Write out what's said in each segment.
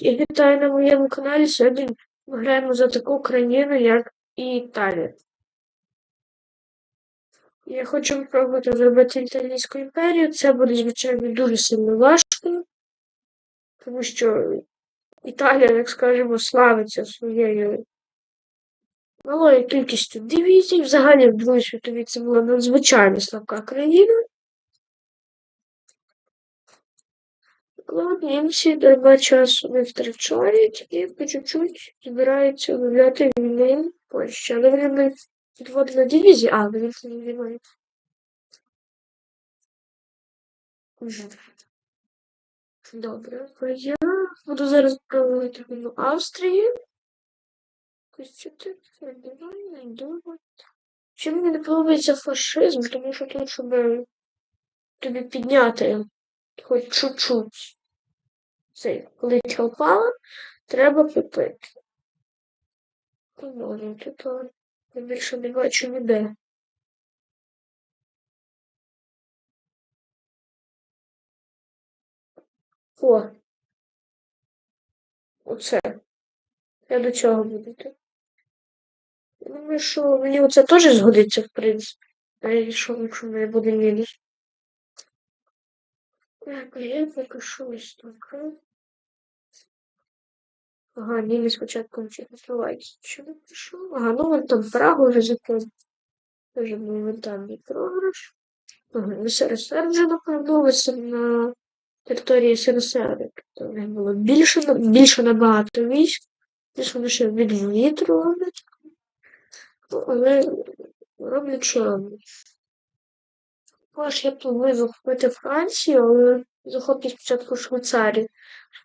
І вітаю на моєму каналі. Сьогодні ми граємо за таку країну, як Італія. Я хочу спробувати зробити Італійську імперію. Це буде, звичайно, дуже сильно важко, тому що Італія, як скажемо, славиться своєю малою кількістю дивізій. Взагалі, в Другій світовій це була надзвичайно слабка країна. Німці дарма часу не втрачають і по чуть-чуть збираються об'являти війни Польщі. Але вони не підводили дивізії, а вони не знімають. Добре, я буду зараз проводити війну Австрії. Чим мені не подобається фашизм, тому що тут, щоб тобі підняти хоч чуть-чуть цей плитка впала, треба попити. Ну, тут я більше не бачу ніде. О! Оце. Я до чого буду йти? Думаю, що мені оце теж згодиться, в принципі. А якщо якщо не буде мінус. Так, я що ось таке. Ага, ні, спочатку не прийшов? Ага, ну вон там Прагу вже закрив. Вже моментальний програш. Ага, СРСР вже напевновувався на території СРСР. В було більше, більше набагато військ. Десь вони ще від вітру роблять. Ну, але роблять, що роблять. Також я планую захопити Францію, але захоплю спочатку Швейцарію.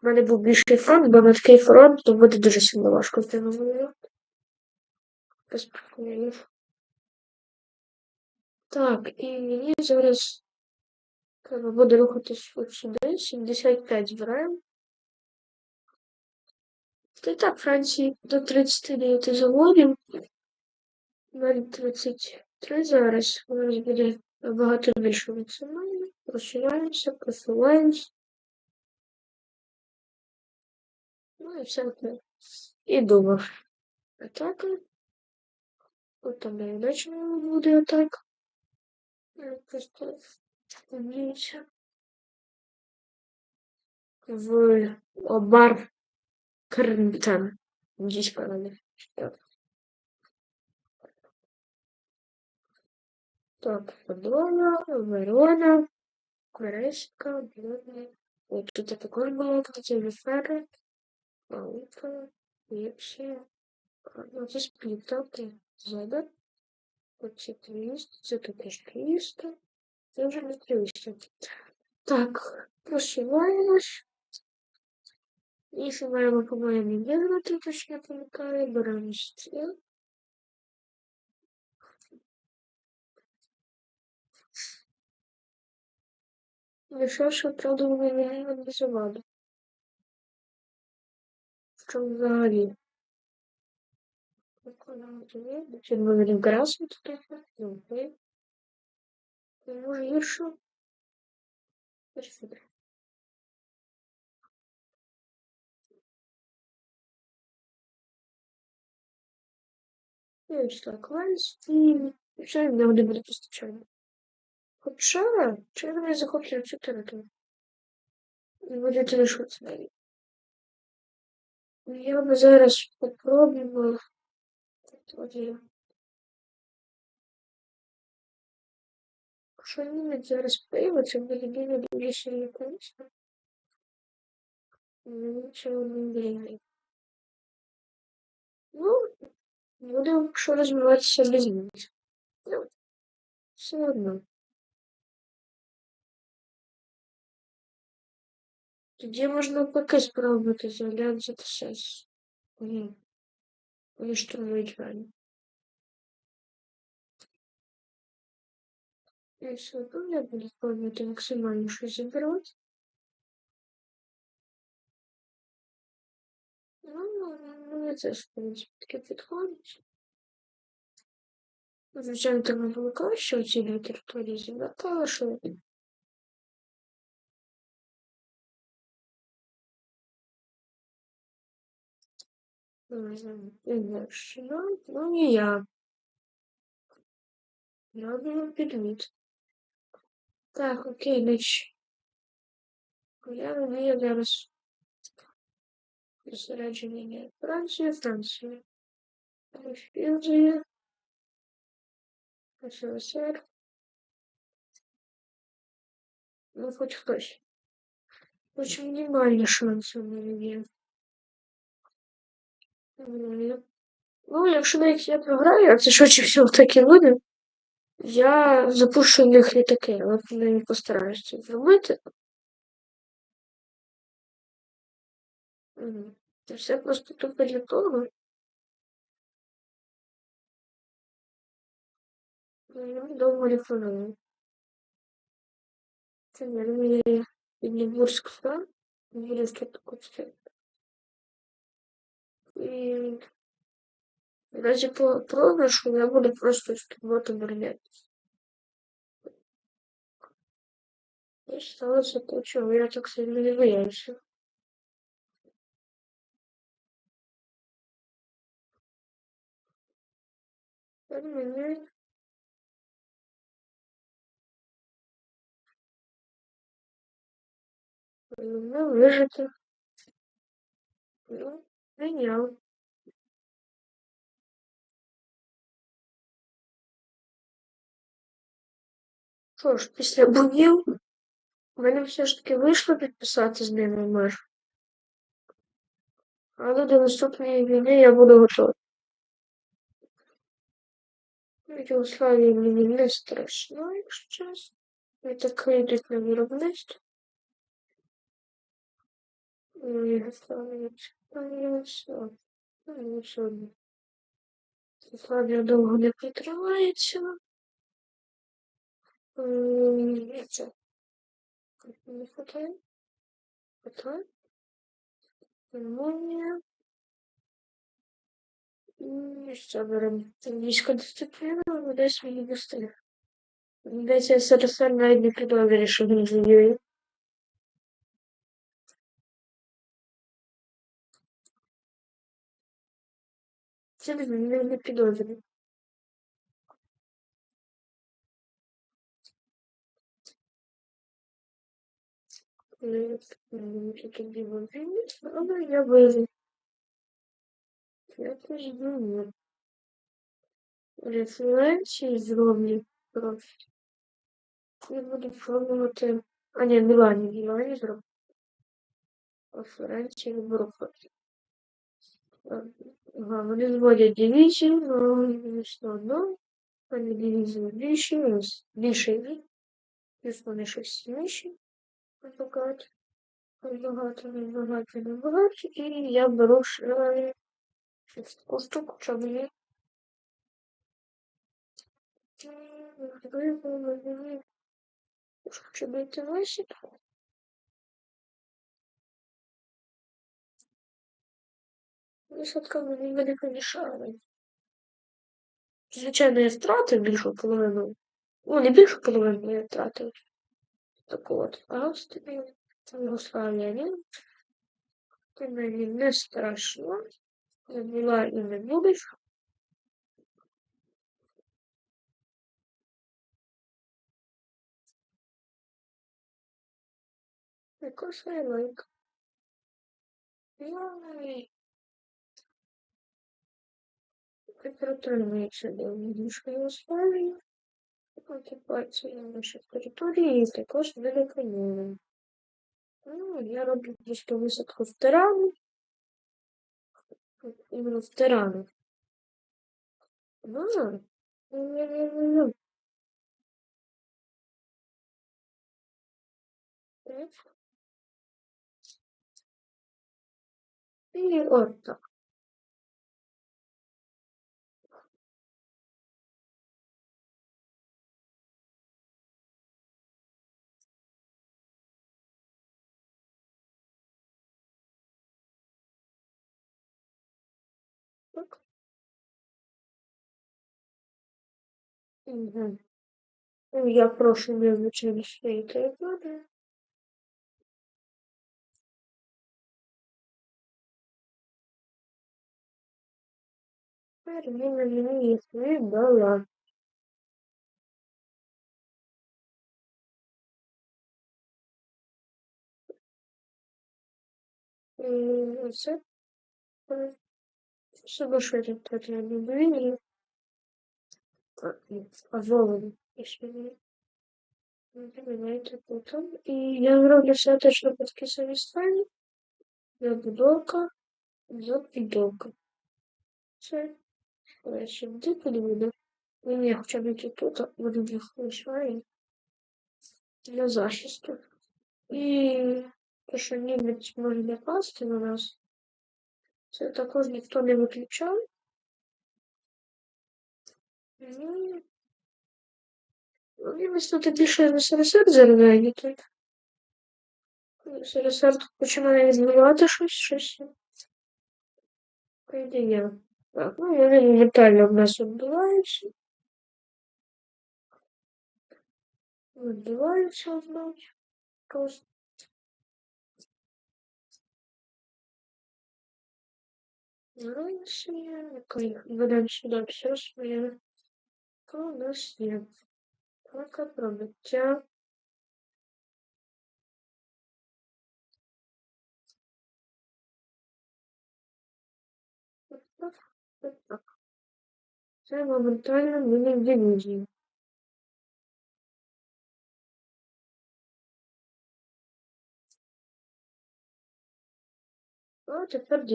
В мене був більший фронт, бо на такий фронт то буде дуже сильно важко з ними воювати. Так, і мені зараз треба буде рухатись от сюди. 75 збираємо. Та і так, Франції до 39 заводів. Навіть 33 зараз. У нас буде набагато більше максимально. Розширяємося, просуваємося. Ну і все таке. І думав. Атака. От там неудачно буде атака. Просто надіюся. В обар Кринтон. Здесь правильно. Подола, Верона, Корейська, Блюдна. От тут також було, кстати, Віфери. Алфа, Лепсія. Ну, це сплітати. Зеда. Оце 300, це також 300. Це вже не 300. Так, просуваємось. І ще маємо, по-моєму, вигнати, точно я пам'ятаю, беремо стіл. Що правда, вони не організували. Що взагалі? Чи ми будемо красити трохи? Ну, може гірше? І ось так, вальс, і все, не буде постачання. Хоча, чи вони захоплюють цю територію? Будете лишитися навіть. Я би зараз. Тоді. Якщо німець зараз появиться, буде дуже дуже сильно корисно. Нічого не віряє. Ну, будемо, якщо розвиватися без німця. Ну, все одно. Тоді можна поки спробувати заглянути сес. Ні. Вони штурмують мене. І все одно я буду пробувати максимально щось забирати. Ну, ну, це ж, таке підходить. Звичайно, треба було краще оці дві території зібрати, але що ну і я. Я буду підвід. Так, окей, значить. Я розумію зараз зосередження Франція, Франція. Фінзія. СССР. Ну, хоч хтось. Хоч мінімальні шанси в мене є. Ну, якщо навіть я програю, а це швидше всього так і буде, я запущу в них літаки, але принаймні постараюсь це зробити. Це все просто тупо для того. Я довго не. Це не мені Піднебурськ стан, буде таке. І в разі програшу я буду просто співати оборонятися. І сталося те, чого я так сильно не боявся. Мені Ну, вижити. Ну, прийняв. Що ж, після боїв в мене все ж таки вийшло підписати з ними мир. Але до наступної війни я буду готовий. Югославія мені не страшно, якщо чесно. Літаки йдуть на виробництво. Югославія все. Ну, все довго не підтримається. Це. Не хватає. Хватає. Румунія. І що беремо? Війська дисципліна, десь мені достає. Десь СРСР навіть не підозрює, що він воює. Це не, не підозрює. Тоді війни, але я вижив. Я теж думаю. Референції зроблю просто. Я буду пробувати. А ні, Мілані, Мілані зроблю. Фото. Ага, вони зводять дивізію, але все одно. Вони дивізію більше, більше від. Плюс вони щось сильніші. Багато. Багато, багато, багато. І я беру таку штуку, щоб її Щоб йти. Висадка мені не помішала. Звичайно, я втратив більшу половину. Ну, не більшу половину я втратив. Так от, Австрія, Югославія, ні. Ти мені не страшно. Не була і не будеш. Because I like. Yay. Притримується до відмішкої сфери. Окупація на нашій території і також великонівна. Ну, я роблю просто висадку в тирану. Іменно в тирану. Ну, ну, І от так. Так. Угу. Я прошу не вивчити свої території. Тепер він мені їх віддала. І це е, соглашение так я не доверие. А волны, если не понимаете, потом. И я выбрал достаточно подкисовые стали. Забудовка, забудовка. Все. Короче, де подивіться. Він я хоча б які тут буде вишиває для захисту. І те, що німець може напасти на нас, це також ніхто не виключав. Ну, тут більше в СРСР заробляє тут. СРСР тут починає відбивати щось, щось. Прийде. Так, ну вони моментально в нас відбиваються. Відбиваються знову. Просто. Росія, коли ведемо сюди все своє, то у нас є така пробиття. Це моментально ми в дивізії. А тепер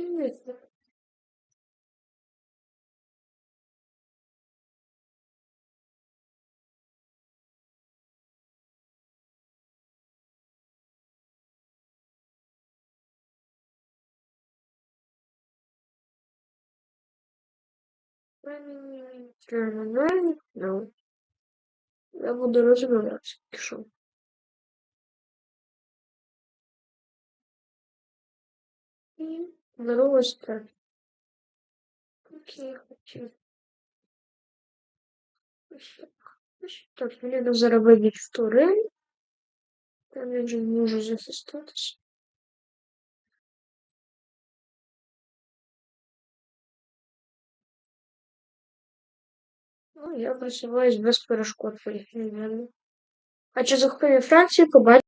дивізію сюди. Дивіться. Термінальний, ну. Я буду розбиратися, якщо. Здоровось так. Окей, хочу. Так, мені треба заробити вторий. Там я вже можу захиститися. Ну, я просуваюсь без перешкод по їхній А чи захоплення Франції побачив?